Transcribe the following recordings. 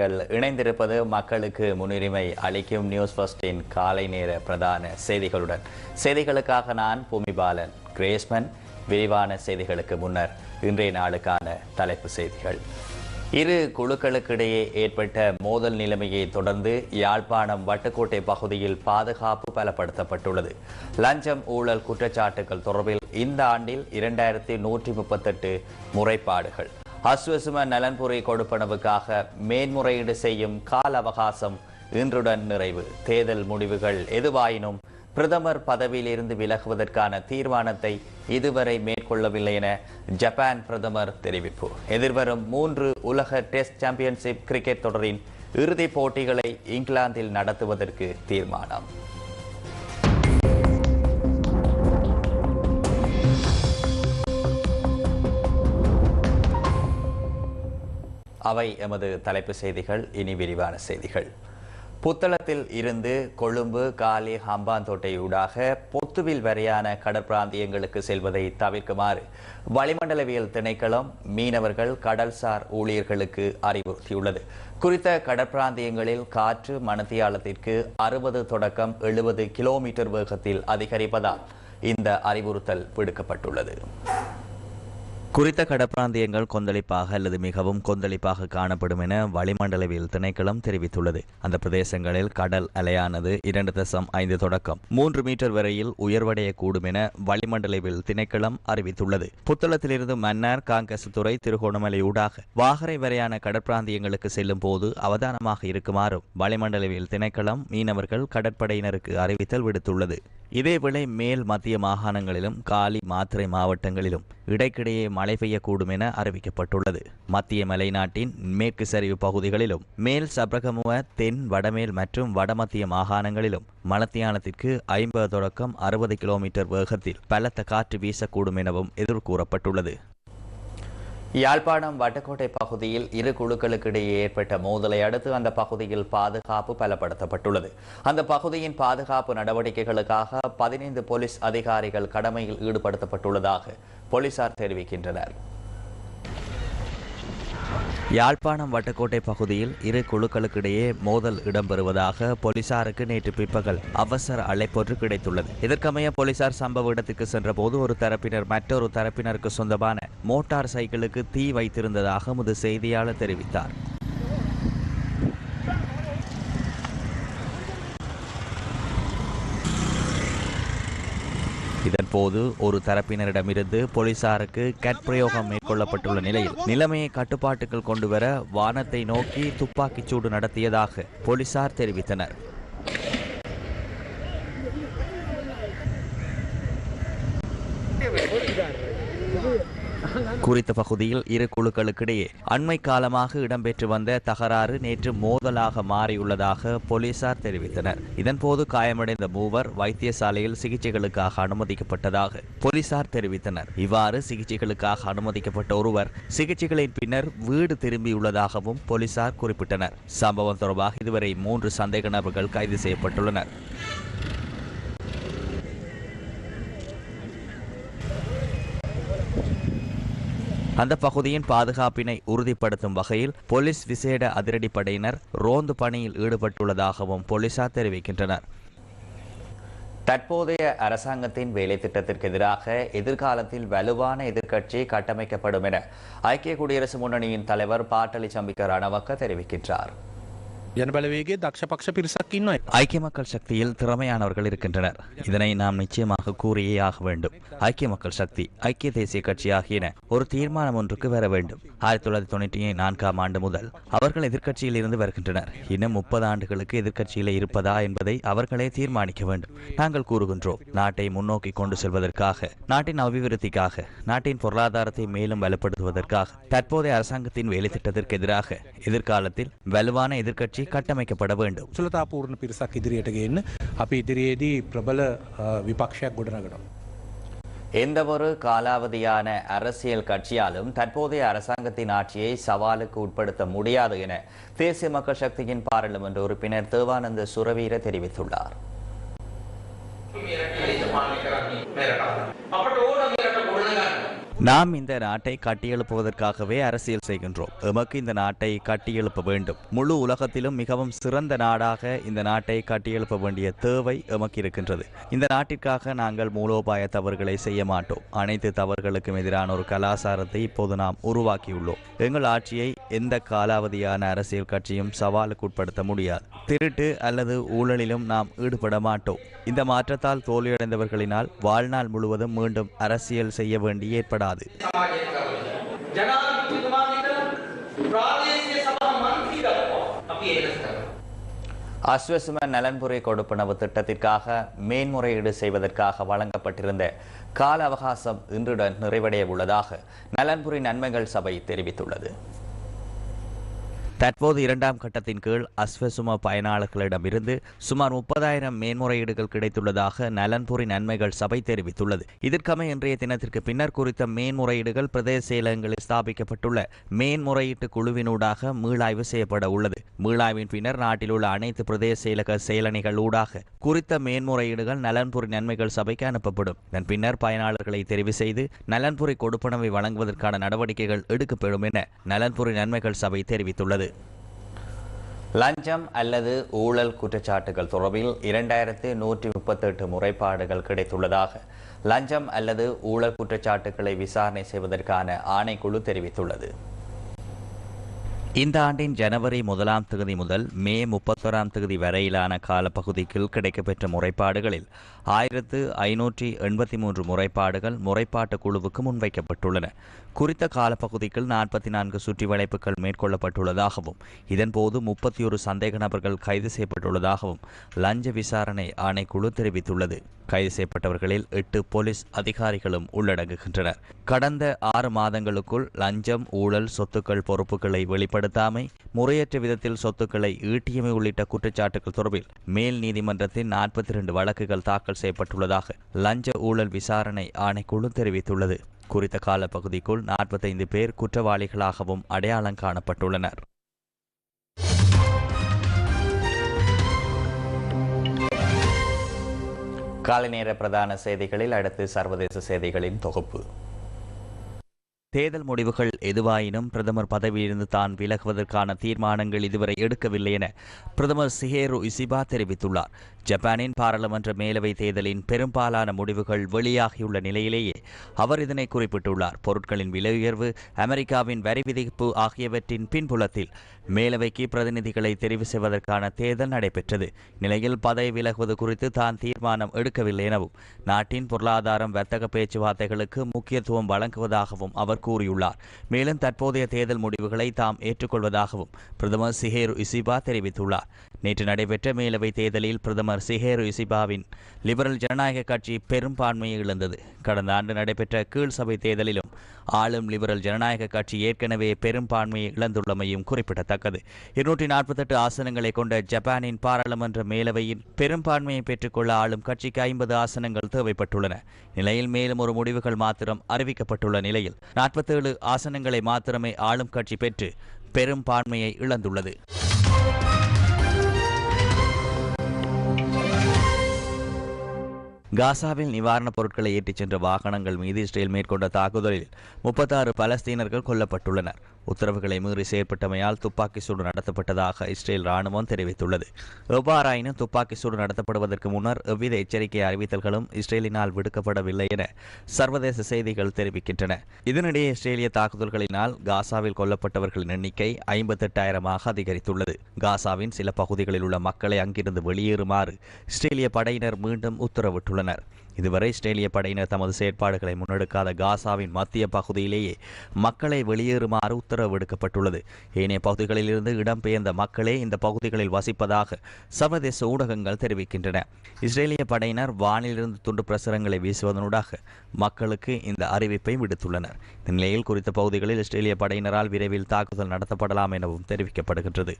நீங்கள் இணைந்திருப்பது மக்களுக்கு முன்னுரிமை அளிக்கும் நியூஸ் ஃபர்ஸ்டின் காலை நேர பிரதான செய்திகளுடன். செய்திகளுக்காக நான் பூமிபாலன். கிரேஸ்மன் விரிவான செய்திகளுக்கு முன்னர் இன்றைய நாளுக்கான தலைப்பு செய்திகள். இரு குழுக்களுக்கிடையே ஏற்பட்ட மோதல் நிலைமையை தொடர்ந்து யாழ்ப்பாணம் வட்டுக்கோட்டை பகுதியில் பாதுகாப்பு பலப்படுத்தப்பட்டுள்ளது. லஞ்சம் ஊழல் குற்றச்சாட்டுகள் தொடர்பில் இந்த ஆண்டில் இரண்டாயிரத்தி நூற்றி முப்பத்தெட்டு முறைப்பாடுகள். அஸ்வசும நலன்புரி கொடுப்பனவுக்காக மேன்முறையீடு செய்யும் கால அவகாசம் இன்றுடன் நிறைவு. தேர்தல் முடிவுகள் எதுவாயினும் பிரதமர் பதவியிலிருந்து விலகுவதற்கான தீர்மானத்தை இதுவரை மேற்கொள்ளவில்லை என ஜப்பான் பிரதமர் தெரிவிப்பு. எதிர்வரும் மூன்று உலக டெஸ்ட் சாம்பியன்ஷிப் கிரிக்கெட் தொடரின் இறுதிப் போட்டிகளை இங்கிலாந்தில் நடத்துவதற்கு தீர்மானம். அவை எமது தலைப்பு செய்திகள் இனி விரிவான செய்திகள். புத்தளத்தில் இருந்து கொழும்பு காலி ஹம்பாந்தோட்டை ஊடாக பொத்துவில் வரையான கடற்பிராந்தியங்களுக்கு செல்வதை தவிர்க்குமாறு வளிமண்டலவியல் திணைக்களம் மீனவர்கள் கடல்சார் ஊழியர்களுக்கு அறிவுறுத்தியுள்ளது. குறித்த கடற்பிராந்தியங்களில் காற்று மணத்தியாலத்திற்கு அறுபது தொடக்கம் எழுபது கிலோமீட்டர் வேகத்தில் அதிகரிப்பதால் இந்த அறிவுறுத்தல் விடுக்கப்பட்டுள்ளது. குறித்த கடற்பிராந்தியங்கள் கொந்தளிப்பாக அல்லது மிகவும் கொந்தளிப்பாக காணப்படும் என வளிமண்டலவியல் திணைக்களம் தெரிவித்துள்ளது. அந்த பிரதேசங்களில் கடல் அலையானது இரண்டு தசம் ஐந்து தொடக்கம் மூன்று மீட்டர் வரையில் உயர்வடையக்கூடும் என வளிமண்டலவியல் திணைக்களம் அறிவித்துள்ளது. புத்தளத்திலிருந்து மன்னார் காங்கசத்துறை திருகோணமலை ஊடாக வாகரை வரையான கடற்பிராந்தியங்களுக்கு செல்லும் போது அவதானமாக இருக்குமாறும் வளிமண்டலவியல் திணைக்களம் மீனவர்கள் கடற்படையினருக்கு அறிவித்தல் விடுத்துள்ளது. இதேவேளை மேல் மத்திய மாகாணங்களிலும் காலி மாத்திரை மாவட்டங்களிலும் இடைக்கிடையே மழை பெய்யக்கூடும் என அறிவிக்கப்பட்டுள்ளது. மத்திய மலைநாட்டின் மேற்கு சரிவு பகுதிகளிலும் மேல் சப்ரகமுவ தென் வடமேல் மற்றும் வடமத்திய மாகாணங்களிலும் மலத்தியானத்திற்கு ஐம்பது தொடக்கம் அறுபது கிலோமீட்டர் வேகத்தில் பலத்த காற்று வீசக்கூடும் எனவும் எதிர்கூறப்பட்டுள்ளது. யாழ்ப்பாணம் வட்டக்கோட்டை பகுதியில் இரு குழுக்களுக்கிடையே ஏற்பட்ட மோதலை அடுத்து அந்த பகுதியில் பாதுகாப்பு பலப்படுத்தப்பட்டுள்ளது. அந்த பகுதியின் பாதுகாப்பு நடவடிக்கைகளுக்காக பதினைந்து போலீஸ் அதிகாரிகள் கடமையில் ஈடுபடுத்தப்பட்டுள்ளதாக போலீசார் தெரிவிக்கின்றனர். யாழ்ப்பாணம் வட்டக்கோட்டை பகுதியில் இரு குழுக்களுக்கிடையே மோதல் இடம்பெறுவதாக போலீசாருக்கு நேற்று பிற்பகல் அவசர அழைப்பொன்று கிடைத்துள்ளது. இதற்கமைய போலீசார் சம்பவ இடத்துக்கு சென்றபோது ஒரு தரப்பினர் மற்றொரு தரப்பினருக்கு சொந்தமான மோட்டார் சைக்கிளுக்கு தீ வைத்திருந்ததாக முது செய்தியாளர் தெரிவித்தார். இதன்போது ஒரு தரப்பினரிடமிருந்து போலீசாருக்கு கட்பிரயோகம் மேற்கொள்ளப்பட்டுள்ள நிலையில் நிலைமையை கட்டுப்பாட்டுக்குள் கொண்டுவர வானத்தை நோக்கி துப்பாக்கிச் சூடு நடத்தியதாக போலீசார் தெரிவித்தனர். குறித்த பகுதியில் இரு குழுக்களுக்கிடையே அண்மை காலமாக இடம்பெற்று வந்த தகராறு நேற்று மோதலாக மாறியுள்ளதாக போலீசார் தெரிவித்தனர். இதன்போது காயமடைந்த மூவர் வைத்தியசாலையில் சிகிச்சைகளுக்காக அனுமதிக்கப்பட்டதாக போலீசார் தெரிவித்தனர். இவ்வாறு சிகிச்சைகளுக்காக அனுமதிக்கப்பட்ட ஒருவர் சிகிச்சைகளின் பின்னர் வீடு திரும்பியுள்ளதாகவும் போலீசார் குறிப்பிட்டனர். சம்பவம் தொடர்பாக இதுவரை மூன்று சந்தேக நபர்கள் கைது செய்யப்பட்டுள்ளனர். அந்த பகுதியின் பாதுகாப்பினை உறுதிப்படுத்தும் வகையில் போலீஸ் விசேட அதிரடிப்படையினர் ரோந்து பணியில் ஈடுபட்டுள்ளதாகவும் போலீசார் தெரிவிக்கின்றனர். தற்போதைய அரசாங்கத்தின் வேலை திட்டத்திற்கு எதிராக எதிர்காலத்தில் வலுவான எதிர்க்கட்சி கட்டமைக்கப்படும் என ஐக்கிய குடியரசு முன்னணியின் தலைவர் பாட்டலி சம்பிக்க ரணவக்க தெரிவிக்கின்றார். ජනබලවේගේ දක්ෂ පක්ෂ පිරිසක් ඉන්නවා. ஐக்கிய மக்கள் சக்தியில் திறமையானவர்கள் இருக்கின்றனர் இதனை நாம் நிச்சயமாக கூறியே ஆக வேண்டும் ஐக்கிய மக்கள் சக்தி ஐக்கிய தேசிய கட்சி ஆகியன ஒரு தீர்மானம் ஒன்றுக்கு வர வேண்டும் ஆயிரத்தி தொள்ளாயிரத்தி தொண்ணூற்றி நான்காம் ஆண்டு முதல் அவர்கள் எதிர்க்கட்சியில் இருந்து வருகின்றனர் இன்னும் முப்பது ஆண்டுகளுக்கு எதிர்க்கட்சியிலே இருப்பதா என்பதை அவர்களே தீர்மானிக்க வேண்டும் நாங்கள் கூறுகின்றோம் நாட்டை முன்னோக்கி கொண்டு செல்வதற்காக நாட்டின் அபிவிருத்திக்காக நாட்டின் பொருளாதாரத்தை மேலும் வலுப்படுத்துவதற்காக தற்போதைய அரசாங்கத்தின் வேலை திட்டத்திற்கு எதிராக எதிர்காலத்தில் வலுவான எதிர்க்கட்சி கட்டமைக்கப்பட வேண்டும் සුලතාපූර්ණ පිරිසක් ඉදිරියට ගන්න අපි ඉදිරියේදී ප්‍රබල අ, විපක්ෂයක් ගොඩනගනවා. எந்தவொரு காலாவதியான அரசியல் கட்சியாலும் தற்போதைய அரசாங்கத்தின் ஆட்சியை சவாலுக்கு உட்படுத்த முடியாது என தேசிய மக்கள் சக்தியின் பாராளுமன்ற உறுப்பினர் தேவானந்த சுரவீர தெரிவித்துள்ளார் நாம் இந்த நாட்டை கட்டியெழுப்புவதற்காகவே அரசியல் செய்கின்றோம். எமக்கு இந்த நாட்டை கட்டியெழுப்ப வேண்டும். முழு உலகத்திலும் மிகவும் சிறந்த நாடாக இந்த நாட்டை கட்டியெழுப்ப வேண்டிய தேவை எமக்கு இருக்கின்றது. இந்த நாட்டிற்காக நாங்கள் மூலோபாய தவறுகளை செய்ய மாட்டோம். அனைத்து தவறுகளுக்கும் எதிரான ஒரு கலாச்சாரத்தை இப்போது நாம் உருவாக்கியுள்ளோம். எங்கள் ஆட்சியை எந்த காலாவதியான அரசியல் கட்சியும் சவாலுக்கு உட்படுத்த முடியாது. திருட்டு அல்லது ஊழலிலும் நாம் ஈடுபட மாட்டோம். இந்த மாற்றத்தால் தோல்வியடைந்தவர்களினால் வாழ்நாள் முழுவதும் மீண்டும் அரசியல் செய்ய வேண்டி ஏற்படாது. கூடாது அஸ்வசும நலன்புரை கொடுப்பனவு திட்டத்திற்காக மேன்முறையீடு செய்வதற்காக வழங்கப்பட்டிருந்த கால அவகாசம் இன்றுடன் நிறைவடைய உள்ளதாக நலன்புரி நன்மைகள் சபை தெரிவித்துள்ளது. தற்போது இரண்டாம் கட்டத்தின் கீழ் அஸ்வசும பயனாளர்களிடமிருந்து சுமார் முப்பதாயிரம் மேன்முறையீடுகள் கிடைத்துள்ளதாக நலன்புரி நன்மைகள் சபை தெரிவித்துள்ளது. இதற்கமை இன்றைய தினத்திற்கு பின்னர் குறித்த மேன்முறையீடுகள் பிரதேச செயலகங்களில் ஸ்தாபிக்கப்பட்டுள்ள மேன்முறையீட்டு குழுவினூடாக மீளாய்வு செய்யப்பட உள்ளது. மீளாய்வின் பின்னர் நாட்டில் உள்ள அனைத்து பிரதேச செயலக செயலணிகள் ஊடாக குறித்த மேன்முறையீடுகள் நலன்புரி நன்மைகள் சபைக்கு அனுப்பப்படும். இதன் பின்னர் பயனாளர்களை தெரிவு செய்து நலன்புரி கொடுப்பனவை வழங்குவதற்கான நடவடிக்கைகள் எடுக்கப்படும் என நலன்புரி நன்மைகள் சபை தெரிவித்துள்ளது. லஞ்சம் அல்லது ஊழல் குற்றச்சாட்டுகள் தொடர்பில் இரண்டாயிரத்து நூற்றி முப்பத்தெட்டு முறைப்பாடுகள் கிடைத்துள்ளதாக லஞ்சம் அல்லது ஊழல் குற்றச்சாட்டுகளை விசாரணை செய்வதற்கான ஆணைக்குழு தெரிவித்துள்ளது. இந்த ஆண்டின் ஜனவரி முதலாம் தேதி முதல் மே முப்பத்தொராம் தேதி வரையிலான காலப்பகுதிக்குள் கிடைக்கப்பெற்ற முறைப்பாடுகளில் ஆயிரத்து ஐநூற்றி எண்பத்தி மூன்று முறைப்பாடுகள் முறைப்பாட்டு குழுவுக்கு முன்வைக்கப்பட்டுள்ளன. குறித்த காலப்பகுதிக்குள் நாற்பத்தி நான்கு சுற்றி வளைப்புகள் மேற்கொள்ளப்பட்டுள்ளதாகவும் இதன்போது முப்பத்தி ஒரு சந்தேக நபர்கள் கைது செய்யப்பட்டுள்ளதாகவும் லஞ்ச விசாரணை ஆணைக்குழு தெரிவித்துள்ளது. கைது செய்யப்பட்டவர்களில் எட்டு போலீஸ் அதிகாரிகளும் உள்ளடங்குகின்றனர். கடந்த ஆறு மாதங்களுக்குள் லஞ்சம் ஊழல் சொத்துக்கள் பொறுப்புகளை வெளிப்படுத்தாமை முறையற்ற விதத்தில் சொத்துக்களை ஈட்டியமை உள்ளிட்ட குற்றச்சாட்டுகள் தொடர்பில் மேல் நீதிமன்றத்தில் நாற்பத்தி இரண்டு வழக்குகள் தாக்கல் செய்யப்பட்டுள்ளதாக லஞ்ச ஊழல் விசாரணை ஆணைக்குழு தெரிவித்துள்ளது. குறித்த காலப்பகுதிக்குள் நாற்பத்தைந்து பேர் குற்றவாளிகளாகவும் அடையாளம் காணப்பட்டுள்ளனர். காலை நேர பிரதான செய்திகளில் அடுத்து சர்வதேச செய்திகளின் தொகுப்பு. தேர்தல் முடிவுகள் எதுவாயினும் பிரதமர் பதவியிலிருந்து தான் விலகுவதற்கான தீர்மானங்கள் இதுவரை எடுக்கவில்லை என பிரதமர் சிஹேரு இசிபா தெரிவித்துள்ளார். ஜப்பானின் பாராளுமன்ற மேலவை தேர்தலின் பெரும்பாலான முடிவுகள் வெளியாகியுள்ள நிலையிலேயே அவர் இதனை குறிப்பிட்டுள்ளார். பொருட்களின் விலை உயர்வு அமெரிக்காவின் வரி விதிப்பு ஆகியவற்றின் பின்புலத்தில் மேலவைக்கு பிரதிநிதிகளை தெரிவு செய்வதற்கான தேர்தல் நடைபெற்றது. நிலையில் பதவி விலகுவது குறித்து தான் தீர்மானம் எடுக்கவில்லை எனவும் நாட்டின் பொருளாதாரம் வர்த்தக பேச்சுவார்த்தைகளுக்கு முக்கியத்துவம் வழங்குவதாகவும் அவர் கூறியுள்ளார். மேலும் தற்போதைய தேர்தல் முடிவுகளை தாம் ஏற்றுக்கொள்வதாகவும் பிரதமர் சிஹேரு இசிபா தெரிவித்துள்ளார். நேற்று நடைபெற்ற மேலவை தேர்தலில் பிரதமர் சிஹேரு இசிபாவின் லிபரல் ஜனநாயக கட்சி பெரும்பான்மையை இழந்தது. கடந்த ஆண்டு நடைபெற்ற கீழ் சபை தேர்தலிலும் ஆளும் லிபரல் ஜனநாயக கட்சி ஏற்கனவே பெரும்பான்மையை இழந்துள்ளமையும் குறிப்பிடத்தக்கது. இருநூற்றி நாற்பத்தெட்டு ஆசனங்களை கொண்ட ஜப்பானின் பாராளுமன்ற மேலவையில் பெரும்பான்மையை பெற்றுக்கொள்ள ஆளும் கட்சிக்கு ஐம்பது ஆசனங்கள் தேவைப்பட்டுள்ளன. நிலையில் மேலும் ஒரு முடிவுகள் மாத்திரம் அறிவிக்கப்பட்டுள்ள நிலையில் நாற்பத்தேழு ஆசனங்களை மாத்திரமே ஆளும் கட்சி பெற்று பெரும்பான்மையை இழந்துள்ளது. காசாவில் நிவாரணப் பொருட்களை ஏற்றிச் சென்ற வாகனங்கள் மீது இஸ்ரேல் மேற்கொண்ட தாக்குதலில் முப்பத்தாறு பலஸ்தீனர்கள் கொல்லப்பட்டுள்ளனர். உத்தரவுகளை மீறி செயற்பட்டமையால் துப்பாக்கி சூடு நடத்தப்பட்டதாக இஸ்ரேல் ராணுவம் தெரிவித்துள்ளது. எவ்வாறாயினும் துப்பாக்கி சூடு நடத்தப்படுவதற்கு முன்னர் எவ்வித எச்சரிக்கை அறிவித்தல்களும் இஸ்ரேலினால் விடுக்கப்படவில்லை என சர்வதேச செய்திகள் தெரிவிக்கின்றன. இதனிடையே இஸ்ரேலிய தாக்குதல்களினால் காசாவில் கொல்லப்பட்டவர்களின் எண்ணிக்கை ஐம்பத்தெட்டாயிரமாக அதிகரித்துள்ளது. காசாவின் சில பகுதிகளில் உள்ள மக்களை அங்கிருந்து வெளியேறுமாறு இஸ்ரேலிய படையினர் மீண்டும் உத்தரவிட்டுள்ளனர். இதுவரை இஸ்ரேலிய படையினர் தமது செயற்பாடுகளை முன்னெடுக்காத காசாவின் மத்திய பகுதியிலேயே மக்களை வெளியேறுமாறு உத்தரவு விடுக்கப்பட்டுள்ளது ஏனைய பகுதிகளிலிருந்து இடம்பெயர்ந்த மக்களே இந்த பகுதிகளில் வசிப்பதாக சர்வதேச ஊடகங்கள் தெரிவிக்கின்றன. இஸ்ரேலிய படையினர் வானிலிருந்து துண்டு பிரசுரங்களை வீசுவதனூடாக மக்களுக்கு இந்த அறிவிப்பை விடுத்துள்ளனர். இந்த நிலையில் குறித்த பகுதிகளில் இஸ்ரேலிய படையினரால் விரைவில் தாக்குதல் நடத்தப்படலாம் எனவும் தெரிவிக்கப்படுகின்றது.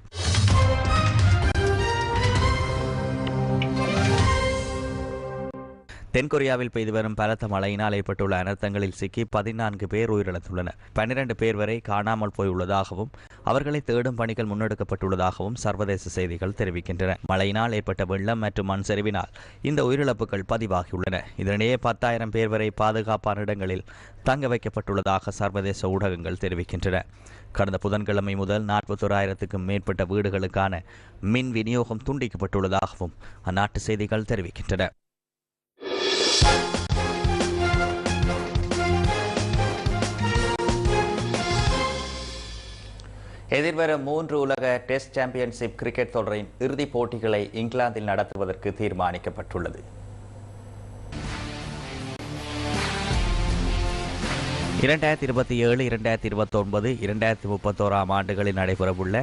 தென்கொரியாவில் பெய்து வரும் பலத்த மழையினால் ஏற்பட்டுள்ள அனர்த்தங்களில் சிக்கி பதினான்கு பேர் உயிரிழந்துள்ளனர். பன்னிரண்டு பேர் வரை காணாமல் போயுள்ளதாகவும் அவர்களை தேடும் பணிகள் முன்னெடுக்கப்பட்டுள்ளதாகவும் சர்வதேச செய்திகள் தெரிவிக்கின்றன. மழையினால் ஏற்பட்ட வெள்ளம் மற்றும் மண் சரிவினால் இந்த உயிரிழப்புகள் பதிவாகியுள்ளன. இதனிடையே பத்தாயிரம் பேர் வரை பாதுகாப்பான இடங்களில் தங்க வைக்கப்பட்டுள்ளதாக சர்வதேச ஊடகங்கள் தெரிவிக்கின்றன. கடந்த புதன்கிழமை முதல் நாற்பத்தோராயிரத்துக்கும் மேற்பட்ட வீடுகளுக்கான மின் விநியோகம் துண்டிக்கப்பட்டுள்ளதாகவும் அந்நாட்டு செய்திகள் தெரிவிக்கின்றன. எதிர்வரும் மூன்று உலக டெஸ்ட் சாம்பியன்ஷிப் கிரிக்கெட் தொடரின் இறுதிப் போட்டிகளை இங்கிலாந்தில் நடத்துவதற்கு தீர்மானிக்கப்பட்டுள்ளது. இரண்டாயிரத்தி இருபத்தி ஏழு இரண்டாயிரத்தி இருபத்தி ஒன்பது இரண்டாயிரத்தி முப்பத்தோராம் ஆண்டுகளில் நடைபெறவுள்ள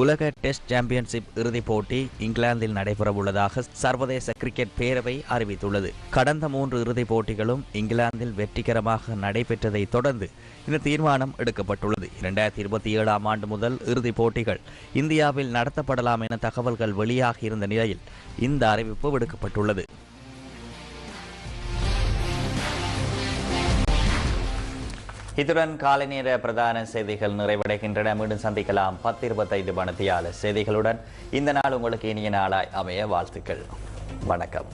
உலக டெஸ்ட் சாம்பியன்ஷிப் இறுதிப் போட்டி இங்கிலாந்தில் நடைபெறவுள்ளதாக சர்வதேச கிரிக்கெட் பேரவை அறிவித்துள்ளது. கடந்த மூன்று இறுதிப் போட்டிகளும் இங்கிலாந்தில் வெற்றிகரமாக நடைபெற்றதை தொடர்ந்து இந்த தீர்மானம் எடுக்கப்பட்டுள்ளது. இரண்டாயிரத்தி இருபத்தி ஏழாம் ஆண்டு முதல் இறுதிப் போட்டிகள் இந்தியாவில் நடத்தப்படலாம் என தகவல்கள் வெளியாகியிருந்த நிலையில் இந்த அறிவிப்பு விடுக்கப்பட்டுள்ளது. இத்துடன் காலை நேர பிரதான செய்திகள் நிறைவடைகின்றன. மீண்டும் சந்திக்கலாம். பத்து இருபத்தைந்து மணித்தியால செய்திகளுடன். இந்த நாள் உங்களுக்கு இனிய நாளாய் அமைய வாழ்த்துக்கள். வணக்கம்.